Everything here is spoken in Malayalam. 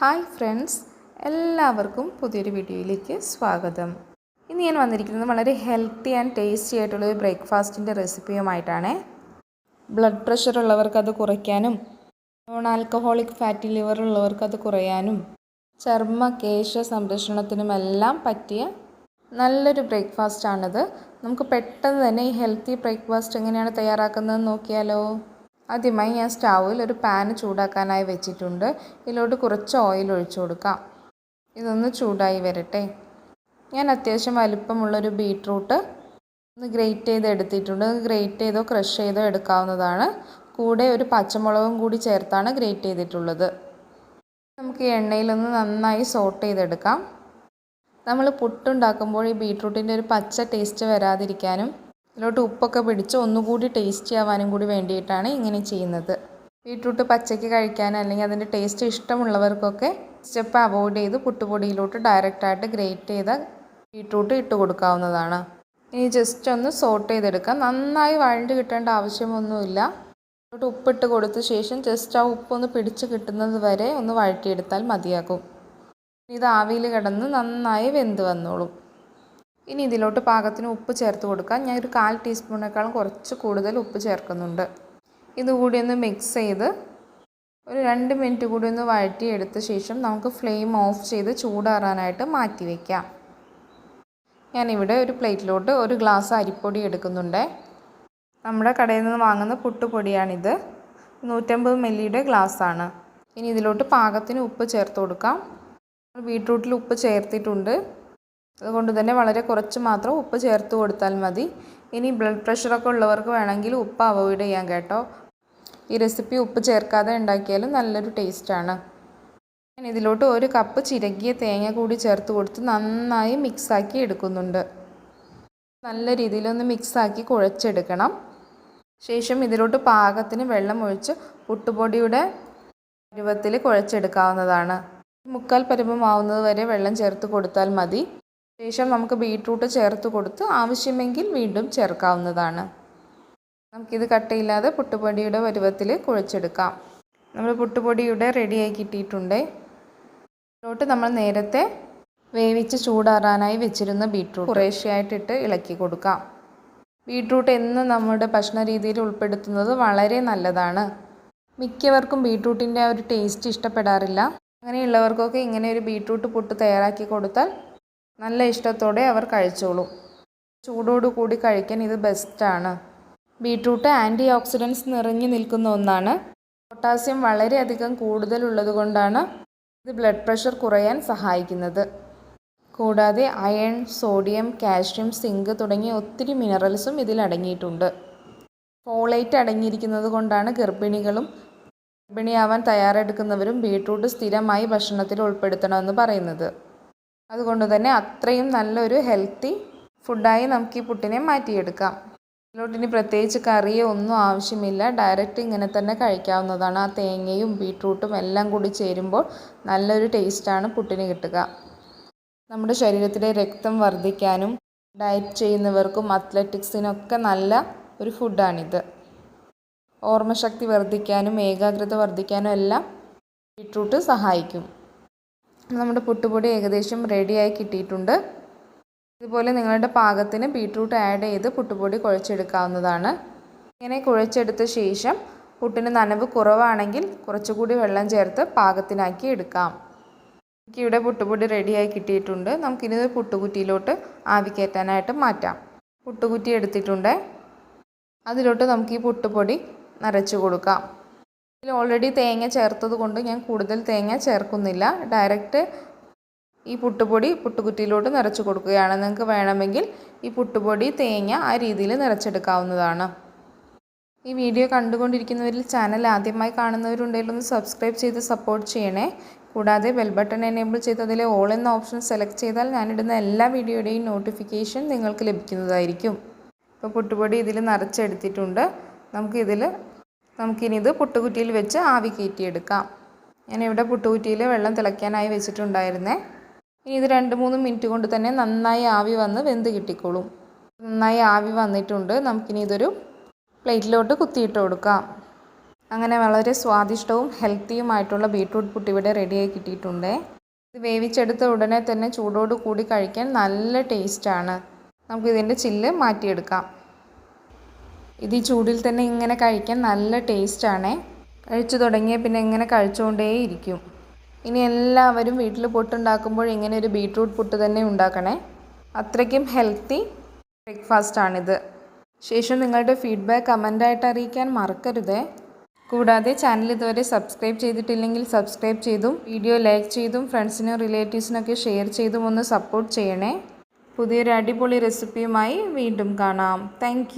ഹായ് ഫ്രണ്ട്സ് എല്ലാവർക്കും പുതിയൊരു വീഡിയോയിലേക്ക് സ്വാഗതം. ഇന്ന് ഞാൻ വന്നിരിക്കുന്നത് വളരെ ഹെൽത്തി ആൻഡ് ടേസ്റ്റി ആയിട്ടുള്ള ഒരു ബ്രേക്ക്ഫാസ്റ്റിന്റെ റെസിപ്പിയുമായിട്ടാണ്. ബ്ലഡ് പ്രഷർ ഉള്ളവർക്ക് അത് കുറയ്ക്കാനും നോൺ ആൽക്കഹോളിക് ഫാറ്റി ലിവർ ഉള്ളവർക്ക് അത് കുറയാനും ചർമ്മ കേശ സംരക്ഷണത്തിനുമെല്ലാം പറ്റിയ നല്ലൊരു ബ്രേക്ക്ഫാസ്റ്റാണിത്. നമുക്ക് പെട്ടെന്ന് തന്നെ ഈ ഹെൽത്തി ബ്രേക്ക്ഫാസ്റ്റ് എങ്ങനെയാണ് തയ്യാറാക്കുന്നതെന്ന് നോക്കിയാലോ? ആദ്യമായി ഞാൻ സ്റ്റൗവിൽ ഒരു പാന് ചൂടാക്കാനായി വെച്ചിട്ടുണ്ട്. ഇതിലോട്ട് കുറച്ച് ഓയിൽ ഒഴിച്ചു കൊടുക്കാം. ഇതൊന്ന് ചൂടായി വരട്ടെ. ഞാൻ അത്യാവശ്യം വലിപ്പമുള്ളൊരു ബീട്രൂട്ട് ഒന്ന് ഗ്രേറ്റ് ചെയ്ത് എടുത്തിട്ടുണ്ട്. ഗ്രേറ്റ് ചെയ്തോ ക്രഷ് ചെയ്തോ എടുക്കാവുന്നതാണ്. കൂടെ ഒരു പച്ചമുളകും കൂടി ചേർത്താണ് ഗ്രേറ്റ് ചെയ്തിട്ടുള്ളത്. നമുക്ക് ഈ എണ്ണയിലൊന്ന് നന്നായി സോട്ട് ചെയ്തെടുക്കാം. നമ്മൾ പുട്ടുണ്ടാക്കുമ്പോൾ ഈ ബീട്രൂട്ടിന്റെ ഒരു പച്ച ടേസ്റ്റ് വരാതിരിക്കാനും ഇതിലോട്ട് ഉപ്പൊക്കെ പിടിച്ച് ഒന്നുകൂടി ടേസ്റ്റി ആവാനും കൂടി വേണ്ടിയിട്ടാണ് ഇങ്ങനെ ചെയ്യുന്നത്. ബീട്രൂട്ട് പച്ചയ്ക്ക് കഴിക്കാൻ അല്ലെങ്കിൽ അതിന്റെ ടേസ്റ്റ് ഇഷ്ടമുള്ളവർക്കൊക്കെ സ്റ്റെപ്പ് അവോയ്ഡ് ചെയ്ത് പുട്ടുപൊടിയിലോട്ട് ഡയറക്റ്റായിട്ട് ഗ്രേറ്റ് ചെയ്ത ബീട്രൂട്ട് ഇട്ട് കൊടുക്കാവുന്നതാണ്. ഇനി ജസ്റ്റ് ഒന്ന് സോട്ട് ചെയ്തെടുക്കാം. നന്നായി വഴണ്ട് കിട്ടേണ്ട ആവശ്യമൊന്നുമില്ല. ഇതിലോട്ട് ഉപ്പിട്ട് കൊടുത്ത ശേഷം ജസ്റ്റ് ആ ഉപ്പൊന്ന് പിടിച്ച് കിട്ടുന്നത് വരെ ഒന്ന് വഴറ്റിയെടുത്താൽ മതിയാകും. ഇത് ആവിയിൽ കിടന്ന് നന്നായി വെന്ത് വന്നോളും. ഇനി ഇതിലോട്ട് പാകത്തിന് ഉപ്പ് ചേർത്ത് കൊടുക്കാം. ഞാൻ ഒരു കാൽ ടീസ്പൂണേക്കാളും കുറച്ച് കൂടുതൽ ഉപ്പ് ചേർക്കുന്നുണ്ട്. ഇതുകൂടി ഒന്ന് മിക്സ് ചെയ്ത് ഒരു രണ്ട് മിനിറ്റ് കൂടി ഒന്ന് വഴറ്റിയെടുത്ത ശേഷം നമുക്ക് ഫ്ലെയിം ഓഫ് ചെയ്ത് ചൂടാറാനായിട്ട് മാറ്റി വയ്ക്കാം ഞാനിവിടെ ഒരു പ്ലേറ്റിലോട്ട് ഒരു ഗ്ലാസ് അരിപ്പൊടി എടുക്കുന്നുണ്ട്. നമ്മുടെ കടയിൽ നിന്ന് വാങ്ങുന്ന പുട്ടുപൊടിയാണിത്. നൂറ്റമ്പത് മില്ലിയുടെ ഗ്ലാസ്സാണ് ഇനി ഇതിലോട്ട് പാകത്തിന് ഉപ്പ് ചേർത്ത് കൊടുക്കാം. ബീട്രൂട്ടിൽ ഉപ്പ് ചേർത്തിട്ടുണ്ട്. അതുകൊണ്ട് തന്നെ വളരെ കുറച്ച് മാത്രം ഉപ്പ് ചേർത്ത് കൊടുത്താൽ മതി. ഇനി ബ്ലഡ് പ്രഷറൊക്കെ ഉള്ളവർക്ക് വേണമെങ്കിൽ ഉപ്പ് അവോയ്ഡ് ചെയ്യാം കേട്ടോ. ഈ റെസിപ്പി ഉപ്പ് ചേർക്കാതെ ഉണ്ടാക്കിയാലും നല്ലൊരു ടേസ്റ്റാണ് ഞാൻ ഇതിലോട്ട് ഒരു കപ്പ് ചിരകിയ തേങ്ങ കൂടി ചേർത്ത് കൊടുത്ത് നന്നായി മിക്സാക്കി എടുക്കുന്നുണ്ട്. നല്ല രീതിയിലൊന്ന് മിക്സാക്കി കുഴച്ചെടുക്കണം. ശേഷം ഇതിലോട്ട് പാകത്തിന് വെള്ളം ഒഴിച്ച് പുട്ടുപൊടിയുടെ പരുവത്തിൽ കുഴച്ചെടുക്കാവുന്നതാണ്. മുക്കാൽ പരുവമാവുന്നത് വരെ വെള്ളം ചേർത്ത് കൊടുത്താൽ മതി. ശേഷം നമുക്ക് ബീട്രൂട്ട് ചേർത്ത് കൊടുത്ത് ആവശ്യമെങ്കിൽ വീണ്ടും ചേർക്കാവുന്നതാണ്. നമുക്കിത് കട്ടയില്ലാതെ പുട്ടുപൊടിയുടെ പരുവത്തിൽ കുഴച്ചെടുക്കാം. നമ്മൾ പുട്ടുപൊടിയുടെ റെഡിയായി കിട്ടിയിട്ടുണ്ട്. ഇതിലോട്ട് നമ്മൾ നേരത്തെ വേവിച്ച് ചൂടാറാനായി വെച്ചിരുന്ന ബീട്രൂട്ട് കുറേശ്ശെയായിട്ടിട്ട് ഇളക്കി കൊടുക്കാം. ബീട്രൂട്ട് എന്ന് നമ്മുടെ ഭക്ഷണ രീതിയിൽ ഉൾപ്പെടുത്തുന്നത് വളരെ നല്ലതാണ്. മിക്കവർക്കും ബീട്രൂട്ടിന്റെ ആ ഒരു ടേസ്റ്റ് ഇഷ്ടപ്പെടാറില്ല. അങ്ങനെയുള്ളവർക്കൊക്കെ ഇങ്ങനെ ഒരു ബീട്രൂട്ട് പുട്ട് തയ്യാറാക്കി കൊടുത്താൽ നല്ല ഇഷ്ടത്തോടെ അവർ കഴിച്ചോളും. ചൂടോടു കൂടി കഴിക്കാൻ ഇത് ബെസ്റ്റാണ്. ബീട്രൂട്ട് ആന്റി ഓക്സിഡൻസ് നിറഞ്ഞു നിൽക്കുന്ന ഒന്നാണ്. പൊട്ടാസ്യം വളരെയധികം കൂടുതലുള്ളത് കൊണ്ടാണ് ഇത് ബ്ലഡ് പ്രഷർ കുറയാൻ സഹായിക്കുന്നത്. കൂടാതെ അയൺ സോഡിയം കാൽഷ്യം സിങ്ക് തുടങ്ങിയ ഒത്തിരി മിനറൽസും ഇതിൽ അടങ്ങിയിട്ടുണ്ട്. ഫോളേറ്റ് അടങ്ങിയിരിക്കുന്നത് കൊണ്ടാണ് ഗർഭിണികളും ഗർഭിണിയാവാൻ തയ്യാറെടുക്കുന്നവരും ബീട്രൂട്ട് സ്ഥിരമായി ഭക്ഷണത്തിൽ ഉൾപ്പെടുത്തണമെന്ന് പറയുന്നത്. അതുകൊണ്ട് തന്നെ അത്രയും നല്ലൊരു ഹെൽത്തി ഫുഡായി നമുക്ക് ഈ പുട്ടിനെ മാറ്റിയെടുക്കാം. ഇതിലോട്ടിനി പ്രത്യേകിച്ച് കറിയോ ഒന്നും ആവശ്യമില്ല. ഡയറക്റ്റ് ഇങ്ങനെ തന്നെ കഴിക്കാവുന്നതാണ്. ആ തേങ്ങയും ബീട്രൂട്ടും എല്ലാം കൂടി ചേരുമ്പോൾ നല്ലൊരു ടേസ്റ്റാണ് പുട്ടിന് കിട്ടുക. നമ്മുടെ ശരീരത്തിലെ രക്തം വർദ്ധിക്കാനും ഡയറ്റ് ചെയ്യുന്നവർക്കും അത്ലറ്റിക്സിനൊക്കെ നല്ല ഒരു ഫുഡാണിത് ഓർമ്മശക്തി വർദ്ധിക്കാനും ഏകാഗ്രത വർദ്ധിക്കാനും എല്ലാം ബീട്രൂട്ട് സഹായിക്കും. നമ്മുടെ പുട്ടുപൊടി ഏകദേശം റെഡിയായി കിട്ടിയിട്ടുണ്ട്. ഇതുപോലെ നിങ്ങളുടെ പാകത്തിന് ബീട്രൂട്ട് ആഡ് ചെയ്ത് പുട്ടുപൊടി കുഴച്ചെടുക്കാവുന്നതാണ്. ഇങ്ങനെ കുഴച്ചെടുത്ത ശേഷം പുട്ടിന് നനവ് കുറവാണെങ്കിൽ കുറച്ചുകൂടി വെള്ളം ചേർത്ത് പാകത്തിനാക്കി എടുക്കാം. എനിക്കിവിടെ പുട്ടുപൊടി റെഡിയായി കിട്ടിയിട്ടുണ്ട്. നമുക്കിനി പുട്ടുകുറ്റിയിലോട്ട് ആവി കയറ്റാനായിട്ട് മാറ്റാം. പുട്ടുകുറ്റി എടുത്തിട്ടുണ്ട്. അതിലോട്ട് നമുക്ക് ഈ പുട്ടുപൊടി നിറച്ച് കൊടുക്കാം. ഇതിൽ ഓൾറെഡി തേങ്ങ ചേർത്തത് കൊണ്ട് ഞാൻ കൂടുതൽ തേങ്ങ ചേർക്കുന്നില്ല. ഡയറക്റ്റ് ഈ പുട്ടുപൊടി പുട്ടുകുറ്റിയിലോട്ട് നിറച്ച് കൊടുക്കുകയാണ്. നിങ്ങൾക്ക് വേണമെങ്കിൽ ഈ പുട്ടുപൊടി തേങ്ങ ആ രീതിയിൽ നിറച്ചെടുക്കാവുന്നതാണ്. ഈ വീഡിയോ കണ്ടുകൊണ്ടിരിക്കുന്നവരിൽ ചാനൽ ആദ്യമായി കാണുന്നവരുണ്ടെങ്കിൽ ഒന്ന് സബ്സ്ക്രൈബ് ചെയ്ത് സപ്പോർട്ട് ചെയ്യണേ. കൂടാതെ ബെൽ ബട്ടൺ എനേബിൾ ചെയ്ത് അതിലെ ഓൾ എന്ന ഓപ്ഷൻ സെലക്ട് ചെയ്താൽ ഞാനിടുന്ന എല്ലാ വീഡിയോയുടെയും നോട്ടിഫിക്കേഷൻ നിങ്ങൾക്ക് ലഭിക്കുന്നതായിരിക്കും. ഇപ്പോൾ പുട്ടുപൊടി ഇതിൽ നിറച്ചെടുത്തിട്ടുണ്ട്. നമുക്കിതിൽ നമുക്കിനി ഇത് പുട്ടുകുറ്റിയിൽ വെച്ച് ആവി കയറ്റിയെടുക്കാം. ഞാനിവിടെ പുട്ടുകുറ്റിയിൽ വെള്ളം തിളയ്ക്കാനായി വെച്ചിട്ടുണ്ടായിരുന്നേ. ഇനി ഇത് രണ്ട് മൂന്ന് മിനിറ്റ് കൊണ്ട് തന്നെ നന്നായി ആവി വന്ന് വെന്ത് കിട്ടിക്കോളും. നന്നായി ആവി വന്നിട്ടുണ്ട്. നമുക്കിനി ഇതൊരു പ്ലേറ്റിലോട്ട് കുത്തിയിട്ട് കൊടുക്കാം. അങ്ങനെ വളരെ സ്വാദിഷ്ടവും ഹെൽത്തിയുമായിട്ടുള്ള ബീട്രൂട്ട് പുട്ട് ഇവിടെ റെഡിയായി കിട്ടിയിട്ടുണ്ട്. ഇത് വേവിച്ചെടുത്ത ഉടനെ തന്നെ ചൂടോട് കൂടി കഴിക്കാൻ നല്ല ടേസ്റ്റാണ്. നമുക്കിതിന്റെ ചില്ല് മാറ്റിയെടുക്കാം. ഇത് ഈ ചൂടിൽ തന്നെ ഇങ്ങനെ കഴിക്കാൻ നല്ല ടേസ്റ്റാണേ കഴിച്ചു തുടങ്ങിയ പിന്നെ ഇങ്ങനെ കഴിച്ചുകൊണ്ടേയിരിക്കും ഇനി എല്ലാവരും വീട്ടിൽ പുട്ടുണ്ടാക്കുമ്പോൾ ഇങ്ങനെ ഒരു ബീട്രൂട്ട് പുട്ട് തന്നെ ഉണ്ടാക്കണേ. അത്രയ്ക്കും ഹെൽത്തി ബ്രേക്ക്ഫാസ്റ്റാണിത് ശേഷം നിങ്ങളുടെ ഫീഡ്ബാക്ക് കമന്റായിട്ട് അറിയിക്കാൻ മറക്കരുത്. കൂടാതെ ചാനൽ ഇതുവരെ സബ്സ്ക്രൈബ് ചെയ്തിട്ടില്ലെങ്കിൽ സബ്സ്ക്രൈബ് ചെയ്തും വീഡിയോ ലൈക്ക് ചെയ്തും ഫ്രണ്ട്സിനും റിലേറ്റീവ്സിനൊക്കെ ഷെയർ ചെയ്തും ഒന്ന് സപ്പോർട്ട് ചെയ്യണേ. പുതിയൊരു അടിപൊളി റെസിപ്പിയുമായി വീണ്ടും കാണാം. താങ്ക്